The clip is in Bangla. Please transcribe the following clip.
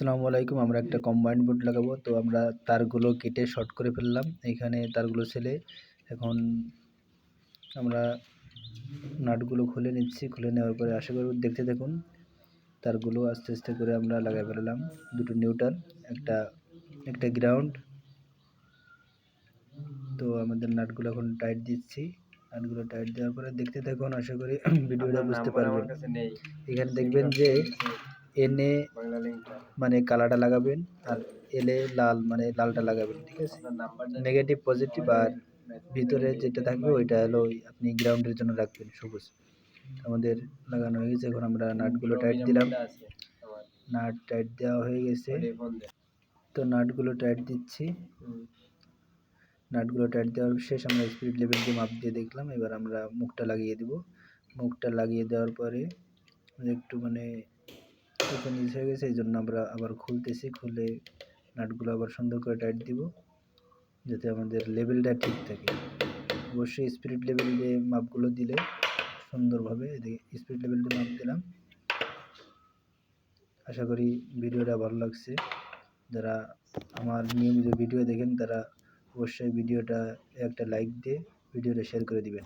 আসসালামু আলাইকুম আমরা একটা কম্বাইন্ড বোর্ড লাগাবো। তো আমরা তারগুলো কেটে শর্ট করে ফেললাম। এখানে তারগুলো ছেলে। এখন আমরা নাটগুলো খুলে নিচ্ছি। খুলে নেওয়ার পরে আশা করি দেখতে দেখুন তারগুলো আস্তে আস্তে করে আমরা লাগাই ফেললাম। দুটো নিউট্রাল একটা একটা গ্রাউন্ড তো আমাদের নাটগুলো এখন টাইট দিচ্ছি। নাটগুলো টাইট দেওয়ার পরে দেখতে থাকুন আশা করি ভিডিওটা বুঝতে পারবেন। এখানে দেখবেন যে এনে মানে কালারটা লাগাবেন আর এলে লাল মানে লালটা লাগাবেন, ঠিক আছে? নেগেটিভ পজিটিভ আর ভিতরে যেটা থাকবে ওইটা হলো আপনি গ্রাউন্ডের জন্য রাখবেন সবুজ। আমাদের লাগানো হয়ে গেছে, এখন আমরা নাটগুলো টাইট দিলাম। নাট টাইট দেওয়া হয়ে গেছে। তো নাটগুলো টাইট দিচ্ছি। নাটগুলো টাইট দেওয়ার শেষ আমরা স্পিড লেভেল দিয়ে মাপ দিয়ে দেখলাম, এবার আমরা মুখটা লাগিয়ে দিব। মুখটা লাগিয়ে দেওয়ার পরে একটু মানে একটু নিচ হয়ে গেছে এই জন্য আমরা আবার খুলতেছি, খুলে নাটগুলো আবার সুন্দর করে টাইট দিব, যাতে আমাদের লেভেলটা ঠিক থাকে। অবশ্যই স্পিরিট লেভেল দিয়ে মাপগুলো দিলে সুন্দরভাবে স্পিড লেভেল দিয়ে মাপ দিলাম। আশা করি ভিডিওটা ভালো লাগছে। যারা আমার নিয়মিত ভিডিও দেখেন, তারা অবশ্যই ভিডিওটা একটা লাইক দিয়ে ভিডিওটা শেয়ার করে দিবেন।